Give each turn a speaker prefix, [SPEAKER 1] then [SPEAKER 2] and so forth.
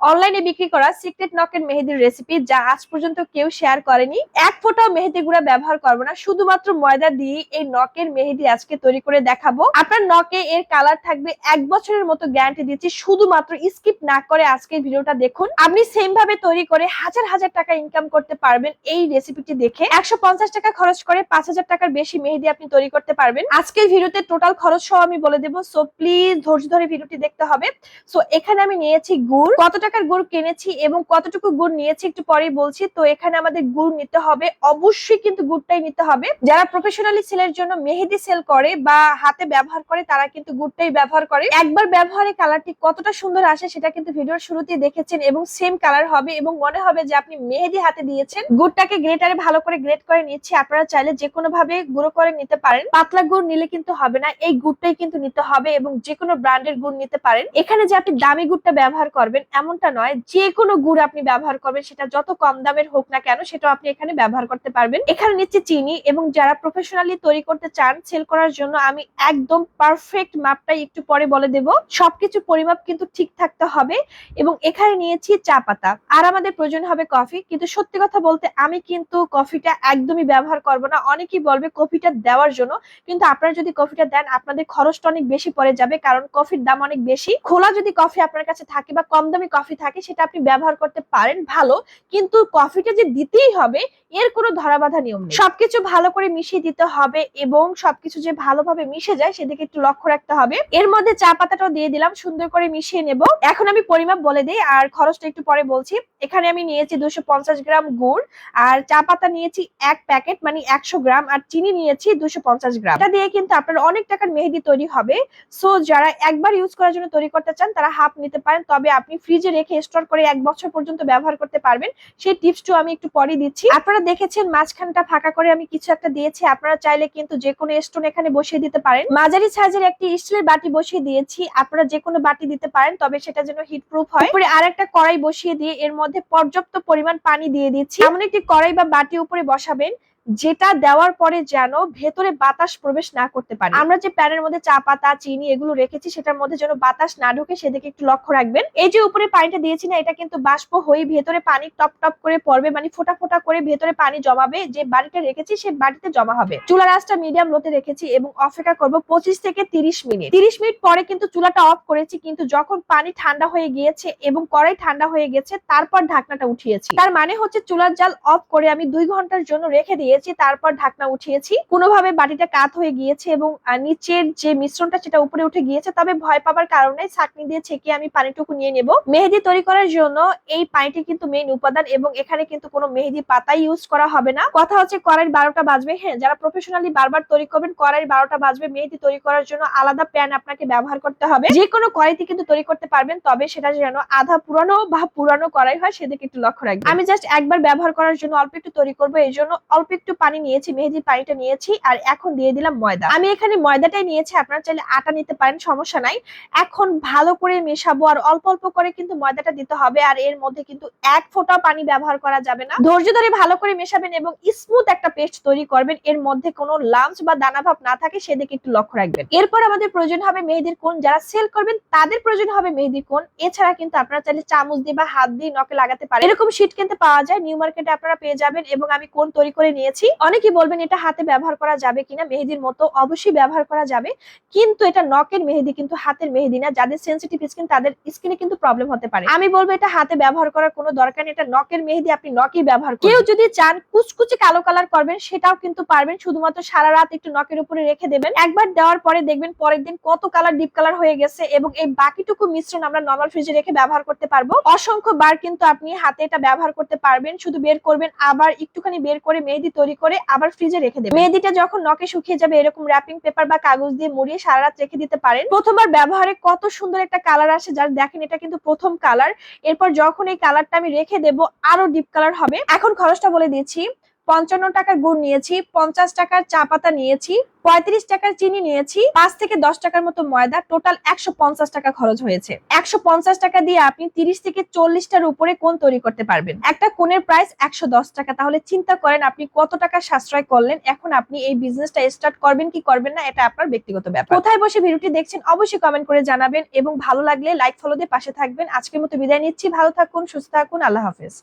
[SPEAKER 1] অনলাইনে বিক্রি করা সিক্রেট নকের মেহেদির রেসিপি যা আজ পর্যন্ত কেউ শেয়ার করেনি। এক ফোঁটাও মেহেদি গুঁড়া ব্যবহার করব না, শুধুমাত্র ময়দা দিয়ে এই নকের মেহেদি আজকে তৈরি করে দেখাবো। আপনার নকে এর কালার থাকবে এক বছরের মতো গ্যারান্টি দিচ্ছি, শুধুমাত্র স্কিপ না করে আজকের ভিডিওটা দেখুন। আপনি সেম ভাবে তৈরি করে হাজার হাজার টাকা ইনকাম করতে পারবেন এই রেসিপিটি দেখে। একশো পঞ্চাশ টাকা খরচ করে পাঁচ হাজার টাকার বেশি মেহেদি আপনি তৈরি করতে পারবেন। আজকের ভিডিওতে টোটাল খরচ সহ আমি বলে দেবো সো প্লিজ ধৈর্য ধরে ভিডিওটি দেখতে হবে। সো এখানে আমি নিয়েছি গুড়। কত টাকার গুড় কিনেছি এবং কতটুকু গুড় নিয়েছি একটু পরেই বলছি। তো এখানে আমাদের গুড় নিতে হবে। অবশ্যই কিন্তু গুড়টাই নিতে হবে। যারা প্রফেশনালি সেলের জন্য মেহেদি সেল করে বা হাতে ব্যবহার করে, তারা কিন্তু গুড়টাই ব্যবহার করে। একবার ব্যবহারে কালারটি কতটা সুন্দর আসে সেটা কিন্তু ভিডিওর শুরুতেই দেখেছেন এবং সেম কালার হবে এবং মনে হবে যে আপনি মেহেদি হাতে দিয়েছেন। গুড়টাকে গ্রেটারে ভালো করে গ্রেট করে নিচ্ছি। আপনারা চাইলে যে কোনো ভাবে গুঁড়ো করে নিতে পারেন। পাতলা গুড় নিলে কিন্তু হবে না। এই গুড়টাই কিন্তু নিতে হবে এবং যে কোনো ব্র্যান্ডের গুড় নিতে পারেন। এখানে যে আপনি দামি গুড়টা ব্যবহার করবেন এমনটা নয় যে কোনো গুড় আপনি ব্যবহার করবেন, সেটা যত কম দামের হোক না কেন, সেটাও আপনি এখানে ব্যবহার করতে পারবেন। এখানে নিচ্ছে চিনি এবং যারা প্রফেশনালি তৈরি করতে চান সেল করার জন্য, আমি একদম পারফেক্ট মাপটাই একটু পরে বলে দেব। সবকিছু পরিমাপ কিন্তু ঠিক থাকতে হবে এবং এখানে নিয়েছি চা পাতা। আর আমাদের প্রয়োজন হবে কফি, কিন্তু সত্যি কথা বলতে আমি কিন্তু কফিটা একদমই ব্যবহার করব না। অনেকেই বলবে কফিটা দেওয়ার জন্য, কিন্তু আপনারা যদি কফিটা দেন, আপনাদের খরচটা অনেক বেশি পড়ে যাবে, কারণ কফির দাম অনেক বেশি। খোলা যদি কফি আপনার কাছে থাকে বা কম দামি কফি থাকে সেটা আপনি ব্যবহার করতে পারেন ভালো, কিন্তু কফিটা যে দিতেই হবে, এর কোনো ধরাবাধা নিয়ম নেই। সবকিছু ভালো করে মিশিয়ে দিতে হবে এবং সবকিছু যে ভালোভাবে মিশে যায় সেদিকে একটু লক্ষ্য রাখতে হবে। এর মধ্যে চা পাতাটাও দিয়ে দিলাম, সুন্দর করে মিশিয়ে নেব। এখন আমি পরিমাপ বলে দিই, আর খরচটা একটু পরে বলছি। এখানে আমি নিয়েছি দুশো গ্রাম গুড়, আর চা পাতা নিয়েছি এক প্যাকেট মানে একশো গ্রাম, আর চিনি নিয়েছি দুশো গ্রাম। এটা দিয়ে কিন্তু আপনার অনেক টাকার মেহেদি তৈরি হবে। সো যারা একবার ইউজ করার জন্য তৈরি করতে চান, তারা হাফ নিতে পারেন, তবে আপনি ফ্রিজে রেখে স্টোর করে এক বছর পর্যন্ত ব্যবহার করতে পারবেন। সেই টিপসটিও আমি একটু পরে দিচ্ছি। আপনারা দেখেছেন মাঝখানটা ফাঁকা করে আমি কিছু একটা দিয়েছি। আপনারা চাইলে কিন্তু যে কোনো স্টোন এখানে বসিয়ে দিতে পারেন। মাঝারি সাইজের একটি স্টিলের বাটি বসিয়ে দিয়েছি। আপনারা যে কোনো বাটি দিতে পারেন, তবে সেটা যেন হিট প্রুফ হয়। উপরে আর একটা কড়াই বসিয়ে দিয়ে এর মধ্যে পর্যাপ্ত পরিমাণ পানি দিয়ে দিচ্ছি। এমন একটি কড়াই বা বাটি উপরে বসাবেন যেটা দেওয়ার পরে যেন ভেতরে বাতাস প্রবেশ না করতে পারে। আমরা যে প্যানের মধ্যে চা পাতা চিনি এগুলো রেখেছি সেটার মধ্যে যেন বাতাস না ঢুকে সেদিকে একটু লক্ষ্য রাখবেন। এই যে উপরে পানিটা দিয়েছি না এটা কিন্তু বাষ্প হয়ে ভেতরে পানি টপ টপ করে পড়বে মানে ফোটা ফোটা করে ভেতরে পানি জমাবে যে বাড়িটা রেখেছি সে বাড়িতে জমা হবে। চুলার আঁচটা মিডিয়াম লোতে রেখেছি এবং অপেক্ষা করব পঁচিশ থেকে তিরিশ মিনিট। তিরিশ মিনিট পরে কিন্তু চুলাটা অফ করেছি কিন্তু যখন পানি ঠান্ডা হয়ে গিয়েছে এবং কড়াই ঠান্ডা হয়ে গেছে তারপর ঢাকনাটা উঠিয়েছি। তার মানে হচ্ছে চুলার জাল অফ করে আমি দুই ঘণ্টার জন্য রেখে দিয়েছি, তারপর ঢাকনা উঠিয়েছি। কোনোভাবে বাটিটা কাত হয়ে গিয়েছে এবং নিচের যে মিশ্রণটা সেটা উপরে উঠে গিয়েছে, তবে ভয় পাবার কারণে ছাকনি দিয়ে ছেঁকে আমি পানিটুকু নিয়ে নেব। মেহেদি তৈরি করার জন্য এই পানিটি কিন্তু মেইন উপাদান এবং এখানে কিন্তু কোনো মেহেদি পাতা ইউজ করা হবে না। কথা হচ্ছে কড়াইয়ের বারোটা বাজবে। হ্যাঁ যারা প্রফেশনালি বারবার তৈরি করবেন, কড়াইয়ের বারোটা বাজবে। মেহেদি তৈরি করার জন্য আলাদা প্যান আপনাকে ব্যবহার করতে হবে। যে কোনো কড়াইতে কিন্তু তৈরি করতে পারবেন, তবে সেটা যেন আধা পুরানো বা পুরানো কড়াই হয়, সেদিকে একটু লক্ষ্য রাখবেন। আমি জাস্ট একবার ব্যবহার করার জন্য অল্প একটু তৈরি করব এই জন্য অল্প পানি নিয়েছি মেহেদি পানিটা নিয়েছি আর এখন দিয়ে দিলাম ময়দা। আমি এখানে ময়দাটাই নিয়েছি, আপনারা চাইলে আটা নিতে পারেন, সমস্যা নাই। এখন ভালো করে মেশাবো আর অল্প অল্প করে কিন্তু ময়দাটা দিতে হবে আর এর মধ্যে কিন্তু এক ফোঁটা পানি ব্যবহার করা যাবে না। ধৈর্য ধরে ভালো করে মেশাবেন এবং স্মুথ একটা পেস্ট তৈরি করবেন, এর মধ্যে কোনো লাম্পস বা দানা ভাব না থাকে, সেদিকে একটু লক্ষ্য রাখবেন। এরপর আমাদের প্রয়োজন হবে মেহেদির কোন, যারা সেল করবেন তাদের প্রয়োজন হবে মেহেদির কোন। এছাড়া কিন্তু আপনারা চাইলে চামচ দিয়ে বা হাত দিয়ে নখে লাগাতে পারেন। এরকম শীট কিনতে পাওয়া যায় নিউ মার্কেটে আপনারা পেয়ে যাবেন এবং আমি কোন তৈরি করে নিয়েছি অনেকেই বলবেন এটা হাতে ব্যবহার করা যাবে কিনা, মেহেদির মতো অবশ্যই ব্যবহার করা যাবে। কিন্তু এটা নকের মেহেদি, কিন্তু হাতের মেহেদি না, যাদের সেন্সিটিভ স্কিন তাদের স্কিনে কিন্তু প্রবলেম হতে পারে। আমি বলব এটা হাতে ব্যবহার করার কোনো দরকার নেই, এটা নখের মেহেদি, আপনি নখেই ব্যবহার কেউ যদি চান কুচকুচে কালো কালার করবেন, সেটাও কিন্তু পারবেন, শুধুমাত্র সারা রাত একটু নকের উপরে রেখে দেবেন। একবার দেওয়ার পরে দেখবেন পরের দিন কত কালার ডিপ কালার হয়ে গেছে এবং এই বাকিটুকু মিশ্রণ আমরা নর্মাল ফ্রিজে রেখে ব্যবহার করতে পারব। অসংখ্য বার কিন্তু আপনি হাতে এটা ব্যবহার করতে পারবেন, শুধু বের করবেন, আবার একটুখানি বের করে মেহেদি তৈরি করে আবার ফ্রিজে রেখে দেবে। মেহেদিটা যখন নখে শুকিয়ে যাবে, এরকম র্যাপিং পেপার বা কাগজ দিয়ে মুড়িয়ে সারা রাত রেখে দিতে পারেন। প্রথমবার ব্যবহারে কত সুন্দর একটা কালার আসে, যার দেখেন এটা কিন্তু প্রথম কালার এরপর যখন এই কালারটা আমি রেখে দেব, আরও ডিপ কালার হবে। এখন খরচটা বলে দিয়েছি পঞ্চান্ন টাকার গুড় নিয়েছি, পঞ্চাশ টাকার চা পাতা নিয়েছি, পঁয়ত্রিশ টাকার চিনি নিয়েছি, পাঁচ থেকে দশ টাকার মতো ময়দা, টোটাল একশো পঞ্চাশ টাকা খরচ হয়েছে। একশো পঞ্চাশ টাকা দিয়ে আপনি তিরিশ থেকে চল্লিশটার উপরে কোন তৈরি করতে পারবেন। একটা কোনের প্রাইস একশো দশ টাকা। তাহলে চিন্তা করেন আপনি কত টাকা সাশ্রয় করলেন, এখন আপনি এই বিজনেসটা স্টার্ট করবেন কি করবেন না, এটা আপনার ব্যক্তিগত ব্যাপার। কোথায় বসে ভিডিওটি দেখছেন অবশ্যই কমেন্ট করে জানাবেন এবং ভালো লাগলে লাইক, ফলো দিয়ে পাশে থাকবেন। আজকের মতো বিদায় নিচ্ছি। ভালো থাকুন, সুস্থ থাকুন, আল্লাহ হাফেজ।